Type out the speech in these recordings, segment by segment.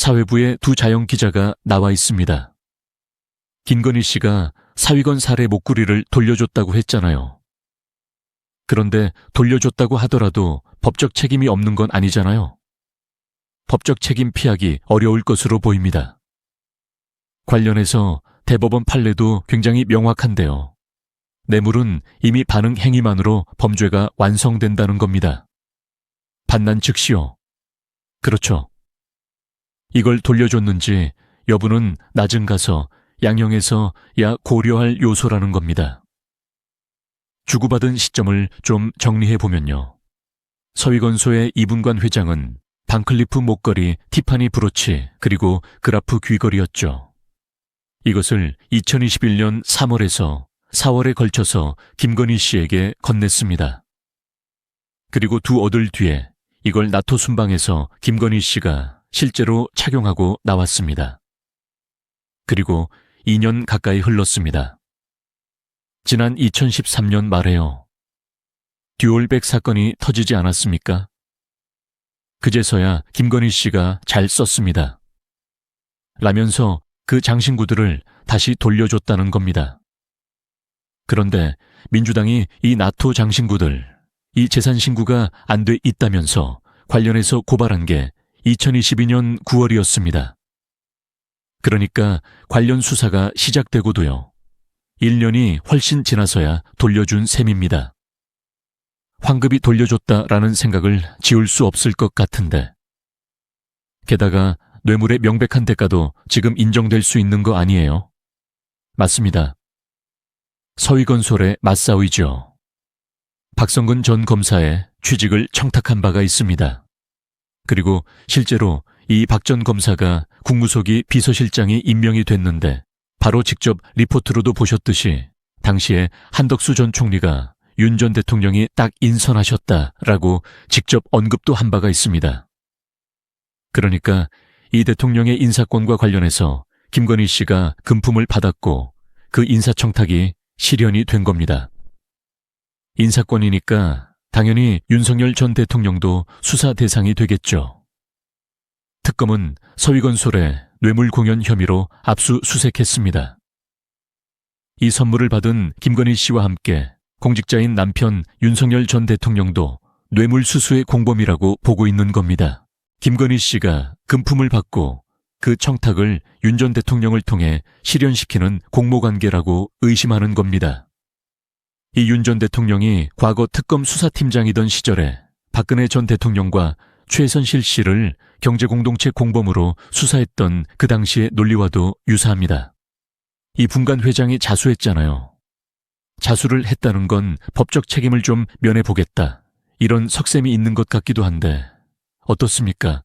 사회부의 두 자영 기자가 나와 있습니다. 김건희 씨가 사위건 살해 목구리를 돌려줬다고 했잖아요. 그런데 돌려줬다고 하더라도 법적 책임이 없는 건 아니잖아요. 법적 책임 피하기 어려울 것으로 보입니다. 관련해서 대법원 판례도 굉장히 명확한데요. 뇌물은 이미 반응 행위만으로 범죄가 완성된다는 겁니다. 반난 즉시요. 그렇죠. 이걸 돌려줬는지 여부는 낮은 가서 양형에서 야 고려할 요소라는 겁니다. 주고받은 시점을 좀 정리해 보면요. 서위건소의 이분관 회장은 반클리프 목걸이, 티파니 브로치, 그리고 그라프 귀걸이였죠. 이것을 2021년 3월에서 4월에 걸쳐서 김건희 씨에게 건넸습니다. 그리고 두 어들 뒤에 이걸 나토 순방에서 김건희 씨가 실제로 착용하고 나왔습니다. 그리고 2년 가까이 흘렀습니다. 지난 2013년 말에요. 듀얼백 사건이 터지지 않았습니까? 그제서야 김건희 씨가 잘 썼습니다. 라면서 그 장신구들을 다시 돌려줬다는 겁니다. 그런데 민주당이 이 나토 장신구들, 이 재산 신고가 안 돼 있다면서 관련해서 고발한 게 2022년 9월이었습니다. 그러니까 관련 수사가 시작되고도요. 1년이 훨씬 지나서야 돌려준 셈입니다. 황급이 돌려줬다라는 생각을 지울 수 없을 것 같은데. 게다가 뇌물의 명백한 대가도 지금 인정될 수 있는 거 아니에요? 맞습니다. 서희건설의 맞사위죠. 박성근 전 검사의 취직을 청탁한 바가 있습니다. 그리고 실제로 이 박 전 검사가 국무속이 비서실장이 임명이 됐는데 바로 직접 리포트로도 보셨듯이 당시에 한덕수 전 총리가 윤 전 대통령이 딱 인선하셨다라고 직접 언급도 한 바가 있습니다. 그러니까 이 대통령의 인사권과 관련해서 김건희 씨가 금품을 받았고 그 인사청탁이 실현이 된 겁니다. 인사권이니까 당연히 윤석열 전 대통령도 수사 대상이 되겠죠. 특검은 서위건설의 뇌물 공연 혐의로 압수 수색했습니다. 이 선물을 받은 김건희 씨와 함께 공직자인 남편 윤석열 전 대통령도 뇌물 수수의 공범이라고 보고 있는 겁니다. 김건희 씨가 금품을 받고 그 청탁을 윤 전 대통령을 통해 실현시키는 공모관계라고 의심하는 겁니다. 이 윤 전 대통령이 과거 특검 수사팀장이던 시절에 박근혜 전 대통령과 최선실 씨를 경제공동체 공범으로 수사했던 그 당시의 논리와도 유사합니다. 이 분간 회장이 자수했잖아요. 자수를 했다는 건 법적 책임을 좀 면해보겠다. 이런 석셈이 있는 것 같기도 한데, 어떻습니까?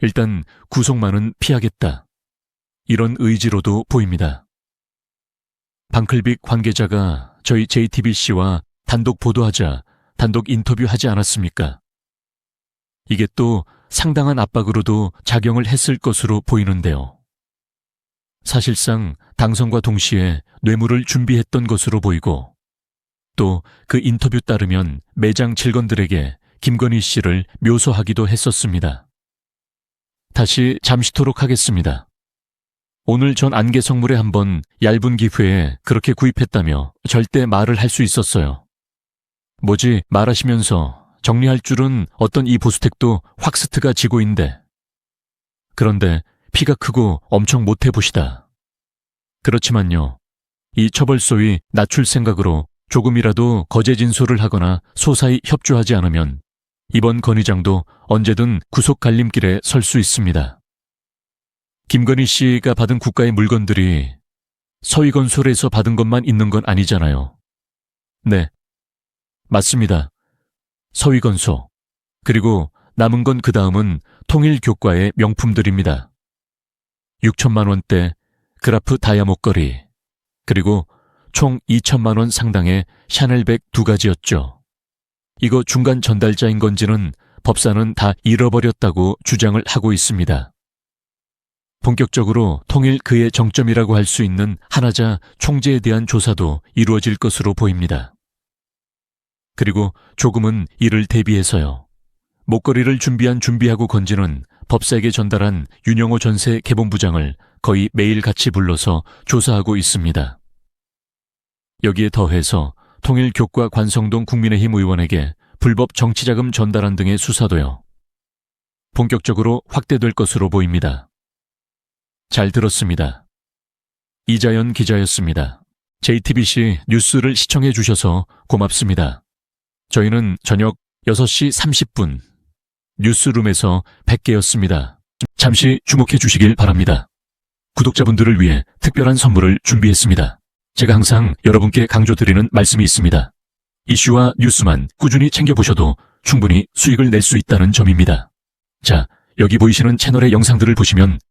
일단 구속만은 피하겠다. 이런 의지로도 보입니다. 방클빅 관계자가 저희 JTBC와 단독 보도하자 단독 인터뷰하지 않았습니까? 이게 또 상당한 압박으로도 작용을 했을 것으로 보이는데요. 사실상 당선과 동시에 뇌물을 준비했던 것으로 보이고 또 그 인터뷰 따르면 매장 직원들에게 김건희 씨를 묘소하기도 했었습니다. 다시 잠시토록 하겠습니다. 오늘 전 안개 성물에 한번 얇은 기회에 그렇게 구입했다며 절대 말을 할 수 있었어요. 뭐지 말하시면서 정리할 줄은 어떤 이 보스텍도 확스트가 지고인데. 그런데 피가 크고 엄청 못해 보시다. 그렇지만요. 이 처벌 소위 낮출 생각으로 조금이라도 거제 진술을 하거나 소사히 협조하지 않으면 이번 건의장도 언제든 구속 갈림길에 설 수 있습니다. 김건희 씨가 받은 국가의 물건들이 서희건설에서 받은 것만 있는 건 아니잖아요. 네. 맞습니다. 서위건소, 그리고 남은 건 그 다음은 통일교과의 명품들입니다. 6천만 원대 그라프 다이아 목걸이, 그리고 총 2천만 원 상당의 샤넬백 두 가지였죠. 이거 중간 전달자인 건지는 법사는 다 잃어버렸다고 주장을 하고 있습니다. 본격적으로 통일 그의 정점이라고 할 수 있는 하나자 총재에 대한 조사도 이루어질 것으로 보입니다. 그리고 조금은 이를 대비해서요. 목걸이를 준비한 준비하고 건지는 법사에게 전달한 윤영호 전세 개본부장을 거의 매일 같이 불러서 조사하고 있습니다. 여기에 더해서 통일교과 관성동 국민의힘 의원에게 불법 정치자금 전달한 등의 수사도요. 본격적으로 확대될 것으로 보입니다. 잘 들었습니다. 이자연 기자였습니다. JTBC 뉴스를 시청해 주셔서 고맙습니다. 저희는 저녁 6시 30분 뉴스룸에서 뵙게였습니다. 잠시 주목해 주시길 바랍니다. 구독자분들을 위해 특별한 선물을 준비했습니다. 제가 항상 여러분께 강조드리는 말씀이 있습니다. 이슈와 뉴스만 꾸준히 챙겨보셔도 충분히 수익을 낼 수 있다는 점입니다. 자, 여기 보이시는 채널의 영상들을 보시면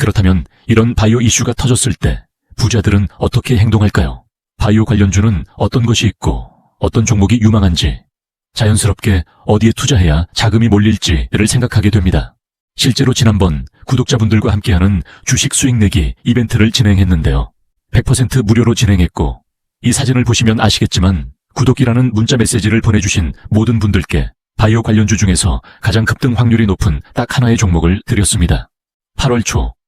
그렇다면 이런 바이오 이슈가 터졌을 때 부자들은 어떻게 행동할까요? 바이오 관련주는 어떤 것이 있고 어떤 종목이 유망한지 자연스럽게 어디에 투자해야 자금이 몰릴지를 생각하게 됩니다. 실제로 지난번 구독자분들과 함께하는 주식 수익 내기 이벤트를 진행했는데요. 100% 무료로 진행했고 이 사진을 보시면 아시겠지만 구독이라는 문자 메시지를 보내주신 모든 분들께 바이오 관련주 중에서 가장 급등 확률이 높은 딱 하나의 종목을 드렸습니다. 8월 초